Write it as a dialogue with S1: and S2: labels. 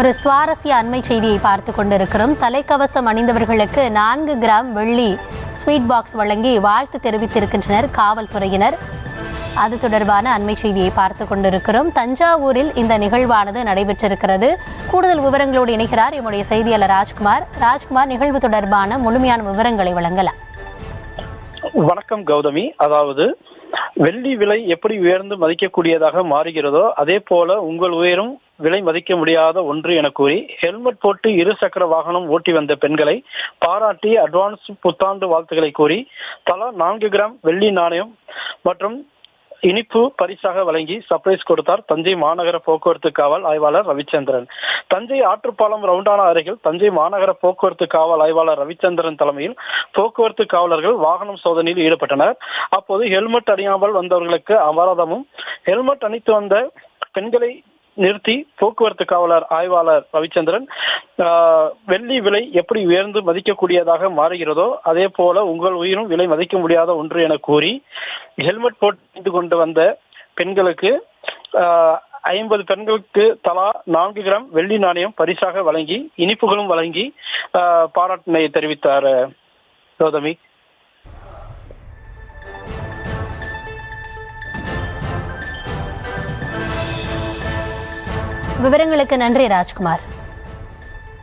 S1: ஒரு சுவாரஸ்ய அண்மை செய்தியை பார்த்து கொண்டிருக்கிறோம். தலைக்கவசம் அணிந்தவர்களுக்கு நான்கு கிராம் வெள்ளி ஸ்வீட் பாக்ஸ் வழங்கி வாழ்த்து தெரிவித்திருக்கின்றனர் காவல்துறையினர். அது தொடர்பான அண்மை செய்தியை பார்த்து கொண்டிருக்கிறோம். தஞ்சாவூரில் இந்த நிகழ்வானது நடைபெற்றிருக்கிறது. கூடுதல் விவரங்களோடு இணைகிறார் எம்முடைய செய்தியாளர் ராஜ்குமார். ராஜ்குமார் நிகழ்வு தொடர்பான முழுமையான விவரங்களை வழங்கலாம்.
S2: வணக்கம் கௌதமி. அதாவது வெள்ளி விலை எப்படி உயர்ந்து மதிக்கக்கூடியதாக மாறுகிறதோ அதே போல உங்கள் உயரும் விலை மதிக்க முடியாத ஒன்று என கூறி ஹெல்மெட் போட்டு இரு சக்கர வாகனம் ஓட்டி வந்த பெண்களை பாராட்டி அட்வான்ஸ் புத்தாண்டு வாழ்த்துக்களை கூறி தலா நான்கு கிராம் வெள்ளி நாணயம் மற்றும் இனிப்பு பரிசாக வழங்கி சர்ப்ரைஸ் கொடுத்தார் தஞ்சை மாநகர போக்குவரத்து காவல் ஆய்வாளர் ரவிச்சந்திரன். தஞ்சை ஆற்றுப்பாலம் ரவுண்டான அருகில் தஞ்சை மாநகர போக்குவரத்து காவல் ஆய்வாளர் ரவிச்சந்திரன் தலைமையில் போக்குவரத்து காவலர்கள் வாகனம் சோதனையில் ஈடுபட்டனர். அப்போது ஹெல்மெட் அணியாமல் வந்தவர்களுக்கு அபராதமும் ஹெல்மெட் அணித்து வந்த பெண்களை நிறுத்தி போக்குவரத்து காவலர் ஆய்வாளர் ரவிச்சந்திரன் ஆஹ், வெள்ளி விலை எப்படி உயர்ந்து மதிக்கக்கூடியதாக மாறுகிறதோ அதே போல உங்கள் உயிரும் விலை மதிக்க முடியாத ஒன்று என கூறி ஹெல்மெட் போட்டு கொண்டு வந்த பெண்களுக்கு ஆஹ், ஐம்பது பெண்களுக்கு தலா நான்கு கிராம் வெள்ளி நாணயம் பரிசாக வழங்கி இனிப்புகளும் வழங்கி ஆஹ், பாராட்டினை தெரிவித்தார் கௌதமி
S1: விவரங்களுக்கு நன்றி ராஜ்குமார்.